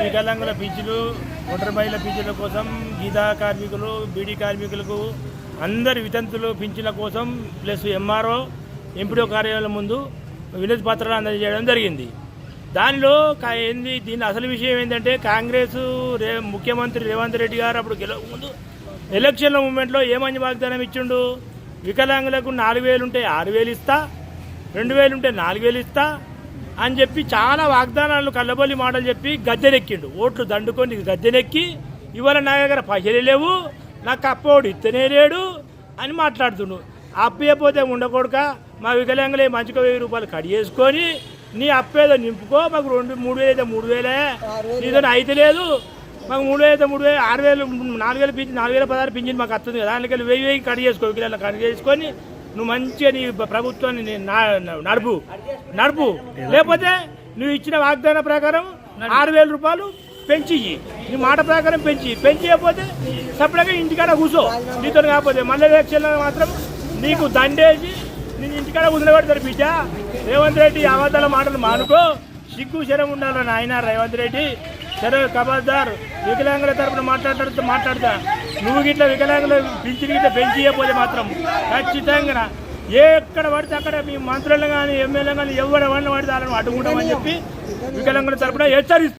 వికలాంగుల పింఛలు ఒంటరి మహిళల కోసం గీతా కార్మికులు బీడీ కార్మికులకు అందరి వితంతులు పింఛన్ల కోసం ప్లస్ ఎంఆర్ఓ ఎంపీడో కార్యాలయం ముందు విలేజ్ పత్రాలు అందజేయడం జరిగింది. దానిలో కా- ఏంది దీని అసలు విషయం ఏంటంటే కాంగ్రెస్ రే ముఖ్యమంత్రి రేవంత్ రెడ్డి గారు అప్పుడు గెలవ ముందు ఎలక్షన్ల మూమెంట్లో ఏమని వాగ్దానం ఇచ్చిండు? వికలాంగులకు నాలుగు వేలు ఉంటే ఆరు వేలు ఇస్తా రెండు వేలు ఉంటే నాలుగు వేలు ఇస్తా అని చెప్పి చాలా వాగ్దానాలు కళ్ళబొల్లి మాటలు చెప్పి గద్దెనెక్కిండు. ఓట్లు దండుకొని గద్దెనెక్కి ఇవాళ నా దగ్గర పైసలు లేవు నాకు అప్పోడు ఇత్తనే లేడు అని మాట్లాడుతుండు. అప్పయ్యపోతే ఉండకూడక మా వికలాంగులే మంచిగా వెయ్యి రూపాయలు కడిగేసుకొని నీ అప్పేదో నింపుకో మాకు రెండు మూడు వేలు అయితే మూడు వేలే. నీతో అయితే లేదు మాకు మూడు వేలు అయితే మూడు వేలు ఆరు వేలు నాలుగు వేలు పింఛన్ నాలుగు వేల పదహారు పింఛన్ మాకు వస్తుంది కదా దానికి వెయ్యి వెయ్యి కడిగేసుకో వికలాంగులు కడిగేసుకొని నువ్వు మంచిగా నీ ప్రభుత్వాన్ని నడుపు. నడుపు. లేకపోతే నువ్వు ఇచ్చిన వాగ్దాన ప్రకారం ఆరు వేల రూపాయలు పెంచి. నీ మాట ప్రకారం పెంచి పెంచకపోతే సపరేట్గా ఇంటికాడ కూర్చో నీతో కాకపోతే మళ్ళీ ఎలక్షన్లో మాత్రం నీకు దండేసి నేను ఇంటికాడ వదిలిపెడతారు బిడ్డ. రేవంత్ రెడ్డి అబద్ధాల మాటలు మానుకో. సిగ్గు శరం ఉండాలి నాయన రేవంత్ రెడ్డి. సరే కబార్దార్ వికలాంగుల తరపున మాట్లాడుతూ మాట్లాడతా. నువ్వు గిట్ల వికలాంగులు పింఛన్ గిట్ల పెంచియకపోతే మాత్రం ఖచ్చితంగా ఎక్కడ పడితే అక్కడ మీ మంత్రులు కానీ ఎమ్మెల్యే కానీ ఎవరు ఎవరిని పడితే వాళ్ళని అడ్డుకుంటామని చెప్పి వికలాంగుల తరపున హెచ్చరిస్తాం